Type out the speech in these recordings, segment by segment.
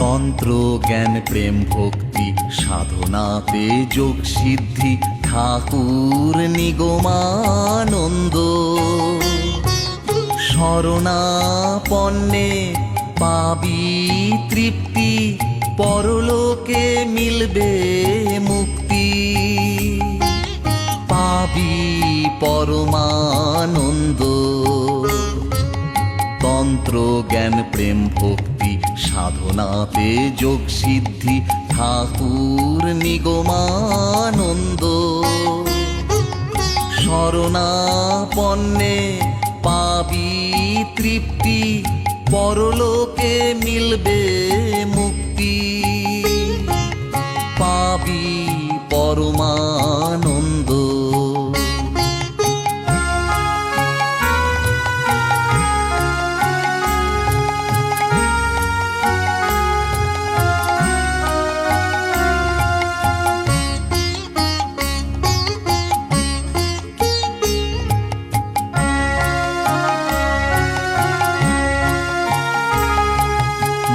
তন্ত্র, জ্ঞান, প্রেম, ভক্তি সাধনাতে যোগ সিদ্ধি, ঠাকুর, নিগমানন্দ। শরণাপন্নে পাবি তৃপ্তি, পরলোকে মিলবে মুক্তি। পাবি পরমানন্দ। তন্ত্র, জ্ঞান, প্রেম, ভক্তি সাধনাতে যোগ সিদ্ধি ঠাকুর নিগমানন্দ। শরণাপন্নে পাবি তৃপ্তি পরলোকে মিলবে মুক্তি।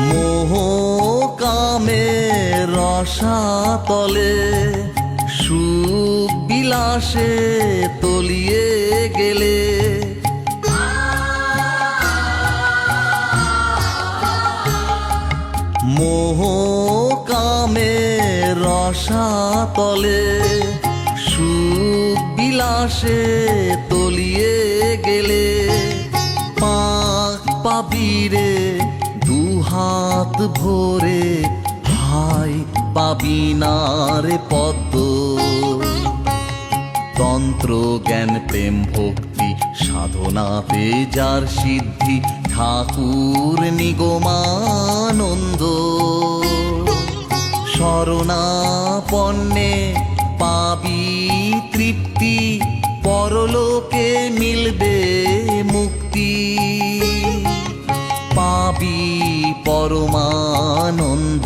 মোহ কামে রসাতলে সুখ বিলাসে তলিয়ে গেলে। মোহ কামে রসাতলে সুখ বিলাসে তলিয়ে গেলে। পাক পাবিরে ভরে হাই পাবি না পদ্ম। তন্ত্র, জ্ঞান, প্রেম, ভক্তি সাধনাতে যার সিদ্ধি, ঠাকুর নিগমানন্দ। শরণাপন্নে পাবি তৃপ্তি, পরলোকে মিলবে মুক্তি। পাবি পরমানন্দ।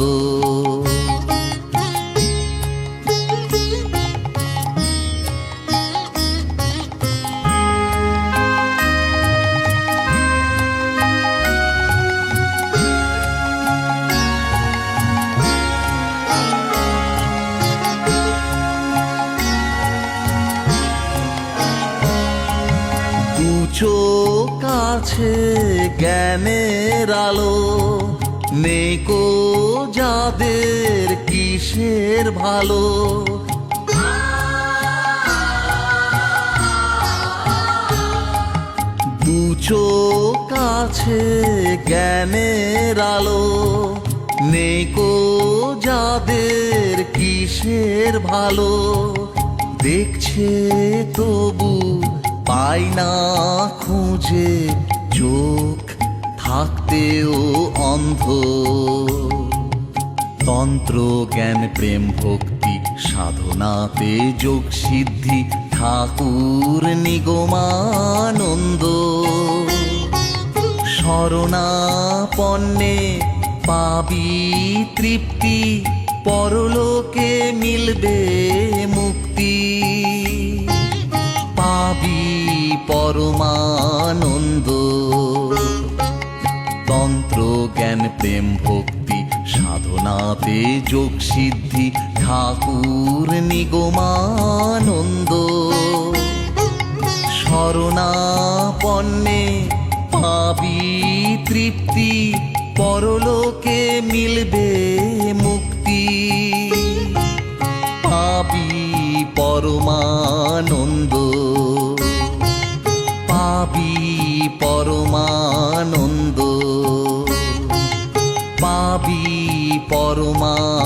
চোখ আছে জ্ঞানের আলো। নেকো যাদের কিসের ভালো? দু চোখ আছে জ্ঞানের আলো। নেকো যাদের কিসের ভালো? দেখছে তবু পাই না খুঁজে চোখ থাকতেও অন্ধ। তন্ত্র, জ্ঞান, প্রেম, ভক্তি, সাধনাতে যোগ সিদ্ধি, ঠাকুর নিগমানন্দ। শরণাপন্নে পাবি তৃপ্তি, পরলোকে মিলবে। তন্ত্র জ্ঞান, প্রেম, ভক্তি সাধনাতে যোগ সিদ্ধি, ঠাকুর, নিগমানন্দ। শরণাপন্নে পাবি তৃপ্তি, পরলোকে মিলবে মুক্তি। পাবি পরমানন্দ। পাবি পরমা।